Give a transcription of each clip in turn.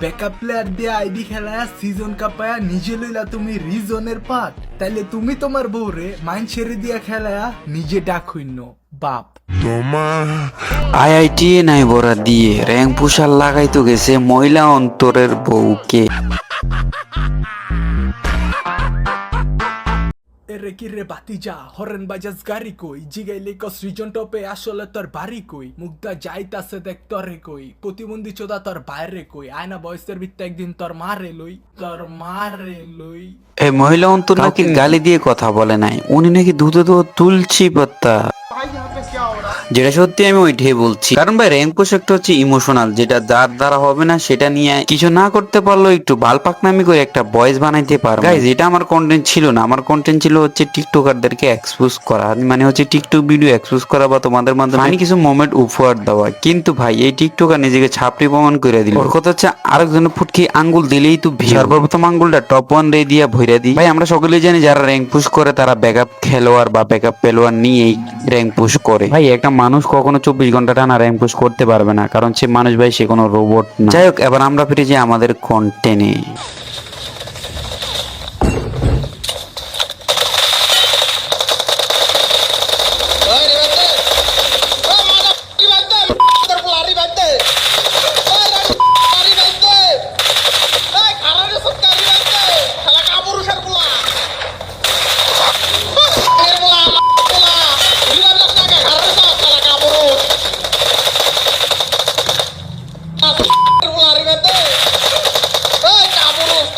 Backup player দিয়ে ID খেলায় season নিজে লইলা তুমি রিজনের পাট তাইলে তুমি তোমার বউরে মাইন ছেড়ে দিয়া খেলায়া নিজে ডাক হইন্য। বাপ। আইআইটি নাই বরা দিয়ে, র্যাঙ্ক পুষার লাগাইতো গেছে মহিলা অন্তরের বউকে। এরে কি রে বাতিজা হরেন বাজাজ গাড়ি কই জিগাইলে ক সৃজন টপে আসলে তোর বাড়ি কই মুগ্ধা যাইতাছে দেখ তরে কই প্রতিবন্ধী চোদা তোর বাইরে কই আয়না বয়সের ভিত্তে একদিন তোর মারে লই তোর মারে লই এই মহিলা অন্তর নাকি গালি দিয়ে কথা বলে নাই উনি নাকি দুধে তো তুলছি পাত্তা যেটা সত্যি আমি ওইটাই বলছি। কারণ ভাই র্যাঙ্ক পুশ একটা হচ্ছে ইমোশনাল যেটা যার দ্বারা হবে না সেটা নিয়ে কিছু না করতে পারলেও একটু বালপাকনামি করে একটা ভয়েস বানাইতে পারব। গাইজ এটা আমার কন্টেন্ট ছিল না। আমার কন্টেন্ট ছিল হচ্ছে টিকটকারদেরকে এক্সপোজ করা। মানে হচ্ছে টিকটক ভিডিও এক্সপোজ করা বা তোমাদের মাধ্যমে আমি কিছু মোমেন্ট উপহার দেওয়া। কিন্তু ভাই এই টিকটকার নিজেকে ছাপড়ি প্রমাণ করে দিল। ওর কথা হচ্ছে আরেকজনের ফুটকি আঙ্গুল দিলেই তো সর্বপ্রথম আঙ্গুলটা টপ ওয়ান রে দিয়া ভইরা দিই। ভাই আমরা সকলেই জানি যারা র্যাঙ্ক পুশ করে তারা ব্যাকআপ খেলোয়াড় বা ব্যাকআপ পেলোয়ার নিয়েই র্যাঙ্ক পুশ করে। ভাই একটা মানুষ কখনো চব্বিশ ঘণ্টা টানা র্যাঙ্ক পুশ করতে পারবে না, কারণ সে মানুষ ভাই, সে কোনো রোবট না। যাই হোক, এবার আমরা ফিরে যাই আমাদের কন্টেনে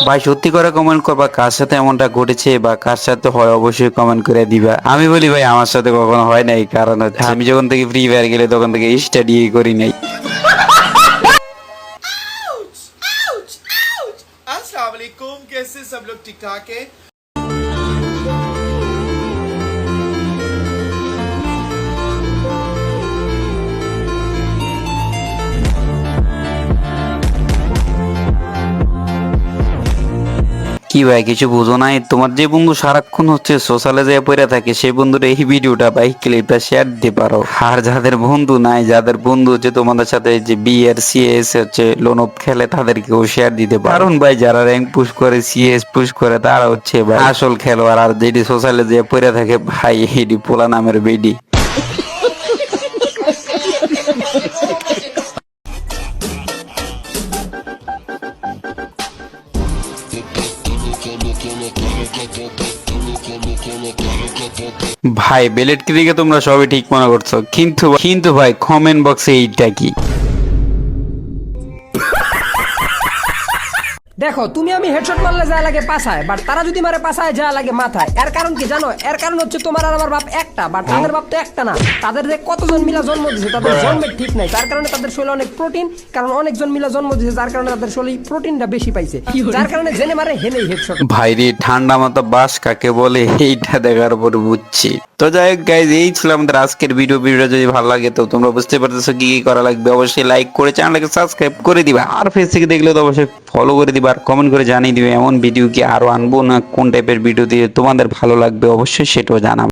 ভাই সত্যি করে কমেন্ট করবা কার সাথে এমনটা ঘটেছে বা কার সাথে হয় অবশ্যই কমেন্ট করে দিবা। আমি বলি ভাই আমার সাথে কখনো হয় নাই কারণ হচ্ছে হ্যাঁ। আমি যখন থেকে ফ্রি ফায়ার গেলে তখন থেকে স্টাডি করি নাই। আসসালামু আলাইকুম কেসে সব লোক ঠিকঠাক কি ভাই, কিছু বুঝো নাই? তোমার যে বন্ধু সারাক্ষণ হচ্ছে সোশ্যালে যায় পড়ে থাকে, সেই বন্ধুর এই ভিডিওটা বা ক্লিপটা শেয়ার দিতে পারো। আর যাদের বন্ধু নাই, যাদের বন্ধু হচ্ছে তোমাদের সাথে যে বি বিএর সিএস হচ্ছে লোন অফ খেলে, তাদেরকেও শেয়ার দিতে পারো। কারণ ভাই, যারা র্যাঙ্ক পুশ করে সিএস পুশ করে, তারা হচ্ছে ভাই, আসল খেলোয়াড়। আর যেটি সোশ্যালে যে পড়ে থাকে, ভাই, এটি পোলা নামের বেডি। ভাই বেলেট ক্রিকে তোমরা সবই ঠিক মনে করছ। কিন্তু কিন্তু ভাই কমেন্ট বক্সে এইটা কি? দেখো তুমি আমি হেডশট মারলে যা লাগে পাছায় বাট তারা যদি মারে পাছায় যা লাগে মাথায়। এর কারণ কি জানো? এর কারণ হচ্ছে তোমার আর আমার বাপ একটা বাট তাদের বাপ তো একটা না। তাদের যে কতজন মিলা জন্ম দিয়েছে তাদের জন্মের ঠিক নাই। তার কারণে তাদের শরীরে অনেক প্রোটিন কারণ অনেকজন মিলা জন্ম দিয়েছে যার কারণে তাদের শরীরে প্রোটিনটা বেশি পাইছে। যার কারণে জেনে মারে হেলেই হেডশট ভাই রে ঠান্ডা মাথা বাস কাকে বলে এইটা দেখার পর বুঝছি। তো যাই হোক গাইজ এই ছিল আমাদের আজকের ভিডিও ভিডিও যদি ভালো লাগে তো তোমরা বুঝতে পারতেছো কি কি করা লাগবে। অবশ্যই লাইক করে চ্যানেলটাকে সাবস্ক্রাইব করে দিবা। আর ফেস থেকে দেখলে তো অবশ্যই ফলো করে দিবা। আর কমেন্ট করে জানিয়ে দিবে এমন ভিডিও কি আরও আনব না কোন টাইপের ভিডিও দিয়ে তোমাদের ভালো লাগবে? অবশ্যই সেটাও জানাব।